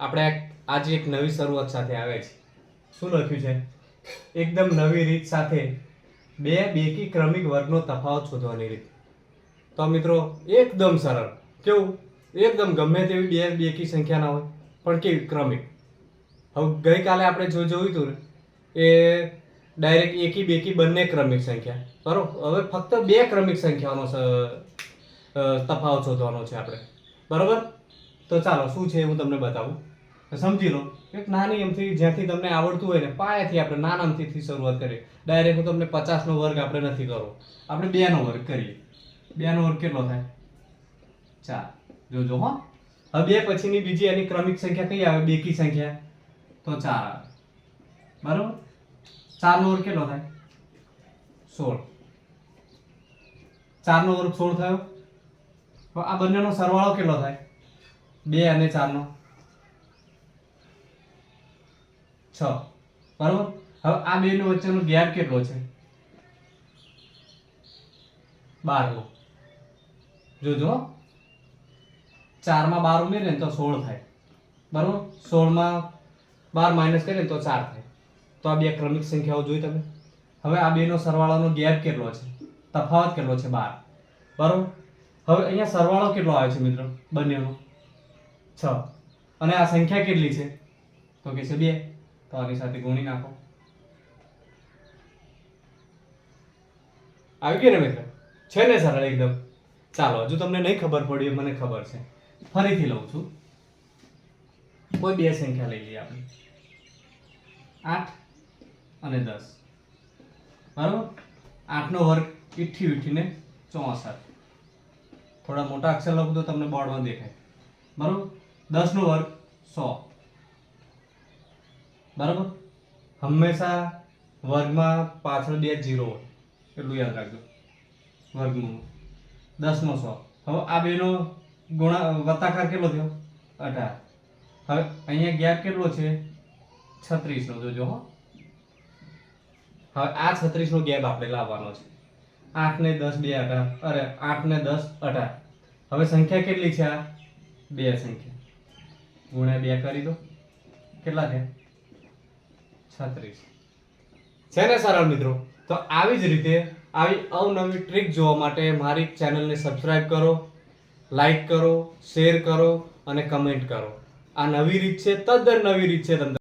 આપણે આજે એક નવી શરૂઆત સાથે આવે છે. શું લખ્યું છે? એકદમ નવી રીત સાથે બે બેકી ક્રમિક વર્ગનો તફાવત શોધવાની રીત. તો મિત્રો, એકદમ સરળ. કેવું? એકદમ ગમે તેવી બે બેકી સંખ્યા ના હોય, પણ કેવી? ક્રમિક. હવે ગઈકાલે આપણે જો જોયું હતું એ ડાયરેક્ટ એકી બેકી બંને ક્રમિક સંખ્યા. બરોબર? હવે ફક્ત બે ક્રમિક સંખ્યાનો તફાવત શોધવાનો છે આપણે. બરાબર? તો ચાલો, શું છે હું તમને બતાવું. તો સમજી લો, એક નાની એમથી જ્યાંથી તમને આવડતું હોય ને, પાયાથી આપણે નાનામથી શરૂઆત કરીએ. ડાયરેક્ટ હું તમને પચાસનો વર્ગ આપણે નથી કરવો આપણે બેનો વર્ગ કરીએ. બેનો વર્ગ કેટલો થાય? ચાર. જોજો હો. હવે બે પછીની બીજી એની ક્રમિક સંખ્યા કઈ આવે? બેકી સંખ્યા. તો ચાર આવે. બરોબર? ચારનો વર્ગ કેટલો થાય? સોળ. ચારનો વર્ગ સોળ થયો? આ બંનેનો સરવાળો કેટલો થાય? બે અને ચારનો. છ. બરોબર? હવે આ બેનો વચ્ચેનો ગેપ કેટલો છે? બારનો જોજો હો. ચારમાં બાર ઉમેરીએ તો સોળ થાય. બરોબર? સોળમાં બાર માઇનસ કરીએ તો ચાર થાય. તો આ બે ક્રમિક સંખ્યાઓ જોઈ તમે. હવે આ બેનો સરવાળાનો ગેપ કેટલો છે? તફાવત કેટલો છે? બાર. બરોબર? હવે અહીંયા સરવાળો કેટલો આવે છે મિત્રો? બંનેનો. છ. અને આ સંખ્યા કેટલી છે? તો કે છે બે. તો આની સાથે ગુણી નાખો. આવી ગયું ને મિત્ર? છે ને સરળ એકદમ? ચાલો, હજુ તમને નહીં ખબર પડી મને ખબર છે. ફરીથી લઉં છું. કોઈ બે સંખ્યા લઈ લઈએ આપણે. આઠ અને દસ. બરાબર? આઠનો વર્ગ ઈઠી ઉઠીને ચોસઠ. થોડા મોટા અક્ષર લખું તો તમને બોર્ડમાં દેખાય. બરાબર? દસનો વર્ગ સો. બરાબર? હંમેશા વર્ગમાં પાછળ બે જીરો હોય. એટલું યાદ રાખજો. વર્ગમૂળ દસનો સો. હવે આ બેનો ગુણા, વત્તાકાર કેટલો થયો? અઢાર. હવે અહીંયા ગેપ કેટલો છે? છત્રીસનો. જોજો હો. હવે આ છત્રીસનો ગેપ આપણે લાવવાનો છે. આઠ ને દસ, બે, અઢાર. અરે આઠ ને દસ, અઢાર. હવે સંખ્યા કેટલી છે આ? બે સંખ્યા. ગુણ્યા બે કરી દો. કેટલા થયા? છત્રીસ. છે ને સરળ મિત્રો? તો આવી જ રીતે આવી અવનવી ટ્રીક જોવા માટે મારી ચેનલને સબસ્ક્રાઇબ કરો લાઈક કરો શેર કરો અને કમેન્ટ કરો. આ નવી રીત છે, તદ્દન નવી રીત છે તમને